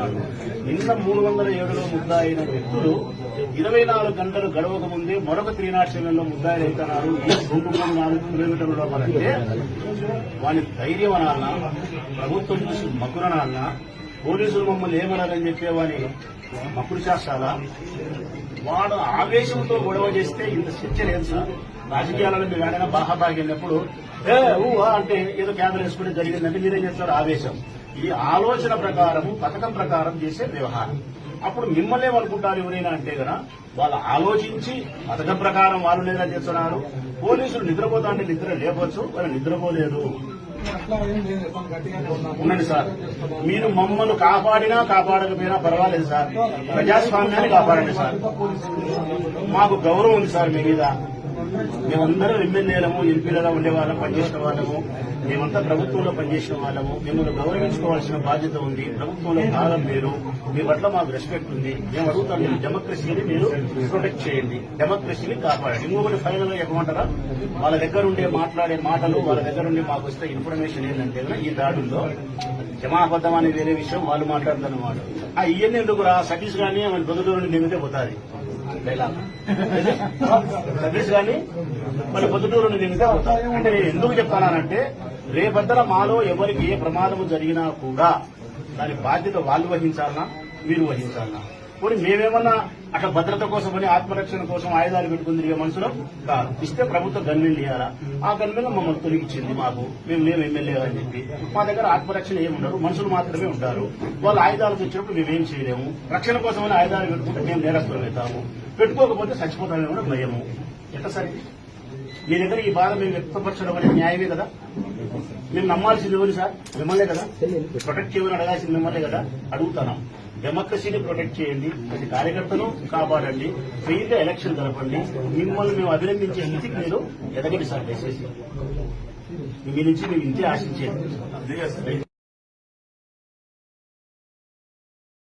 అయినాడు నిన్న మూడు వందల ఏడులో ముద్దాయిన వ్యక్తులు ఇరవై నాలుగు గంటలు గడవక ముందే మరొక త్రీ నాట్ సెవెన్ ముద్దాయిలు అవుతున్నారు. రెండు మూడు నాలుగు కిలోమీటర్ల లోపలంటే వాని ధైర్యం అనాలన్నా ప్రభుత్వం చూసి మకురనాలన్నా పోలీసులు మమ్మల్ని ఏమనాలని చెప్పే వాని మకుడు చేస్తారా? వాడు ఆవేశంతో గొడవ చేస్తే ఇంత శిక్ష లేదు సార్. రాజకీయాలలో మీరు ఏడైనా బాహాబాగి వెళ్ళినప్పుడు ఏ ఊహా అంటే ఏదో క్యామెరా వేసుకుంటే జరిగిందంటే మీరేం చేస్తారు? ఆవేశం. ఈ ఆలోచన ప్రకారం పథకం ప్రకారం చేసే వ్యవహారం. అప్పుడు మిమ్మల్ని ఏమనుకుంటారు ఎవరైనా అంటే కదా వాళ్ళు ఆలోచించి పథకం ప్రకారం వాళ్ళు లేదా చేస్తున్నారు. పోలీసులు నిద్రపోతా అంటే నిద్ర లేపచ్చు వాళ్ళు నిద్రపోలేదు. ఉండండి సార్. మీరు మమ్మల్ని కాపాడినా కాపాడకపోయినా పర్వాలేదు సార్. ప్రజాస్వామ్యాన్ని కాపాడండి సార్. మాకు గౌరవం ఉంది సార్ మీ మీద. మేమందరం ఎమ్మెల్యేలము ఎంపీలుగా ఉండేవాళ్ళం పనిచేసిన వాళ్ళము. మేమంతా ప్రభుత్వంలో పనిచేసిన వాళ్ళము. మిమ్మల్ని గౌరవించుకోవాల్సిన బాధ్యత ఉంది. ప్రభుత్వంలో భాగం మీరు. మీ పట్ల మాకు రెస్పెక్ట్ ఉంది. మేము అడుగుతాం మీరు డెమోక్రసీని మీరు ప్రొటెక్ట్ చేయండి. డెమోక్రసీని కాపాడండి. ఇంకొకటి ఫైనల్గా వాళ్ళ దగ్గర ఉండే మాట్లాడే మాటలు వాళ్ళ దగ్గర ఉండి మాకు వస్తే ఇన్ఫర్మేషన్ ఏంటంటే ఈ దాడుల్లో జమాబద్దం అనే వేరే విషయం. వాళ్ళు మాట్లాడుతున్నమాట ఆ ఇవన్నీ ఎందుకు రా సతీష్ గానీ మన పొద్దుటూరు నిమితే పోతాది. డైలాగ్. సతీష్ గాని మన పొద్దుటూరు నిమితే అంటే నేను ఎందుకు చెప్తానంటే రేపద్దల మాలో ఎవరికి ఏ ప్రమాదము జరిగినా కూడా దాని బాధ్యత వాళ్ళు వహించాలనా మీరు వహించాలనా? మరి మేమేమన్నా అట్లా భద్రత కోసం అని ఆత్మరక్షణ కోసం ఆయుధాలు పెట్టుకుని తిరిగే మనుషులు కాదు. ఇస్తే ప్రభుత్వం గన్మెన్లు ఇవ్వాలా ఆ గన్మెన్లు మమ్మల్ని తొలగించింది మాకు. మేము మేము ఎమ్మెల్యే అని చెప్పి. మా దగ్గర ఆత్మరక్షణ ఏమి ఉండరు మనుషులు మాత్రమే ఉంటారు. వాళ్ళు ఆయుధాలు తెచ్చినప్పుడు మేమేం చేయలేము. రక్షణ కోసం అని ఆయుధాలు పెట్టుకుంటే మేము నేరస్తులం అవుతాము. పెట్టుకోకపోతే చచ్చిపోతామేమో భయము. ఎట్లా సరే? మీ దగ్గర ఈ బాధ మేము వ్యక్తపరచడం అనేది న్యాయమే కదా? మేము నమ్మాల్సింది ఎవరు సార్? మిమ్మల్నే కదా? ప్రొటెక్ట్ చేయమని అడగాల్సింది మిమ్మల్నే కదా? అడుగుతున్నాం డెమోక్రసీని ప్రొటెక్ట్ చేయండి. ప్రతి కార్యకర్తను కాపాడండి. ఫ్రీగా ఎలక్షన్ జరపండి. మిమ్మల్ని మేము అభినందించే స్థితికి మీరు ఎదగండి సార్ దయచేసి. మీ నుంచి మేము ఇంతే ఆశించేది.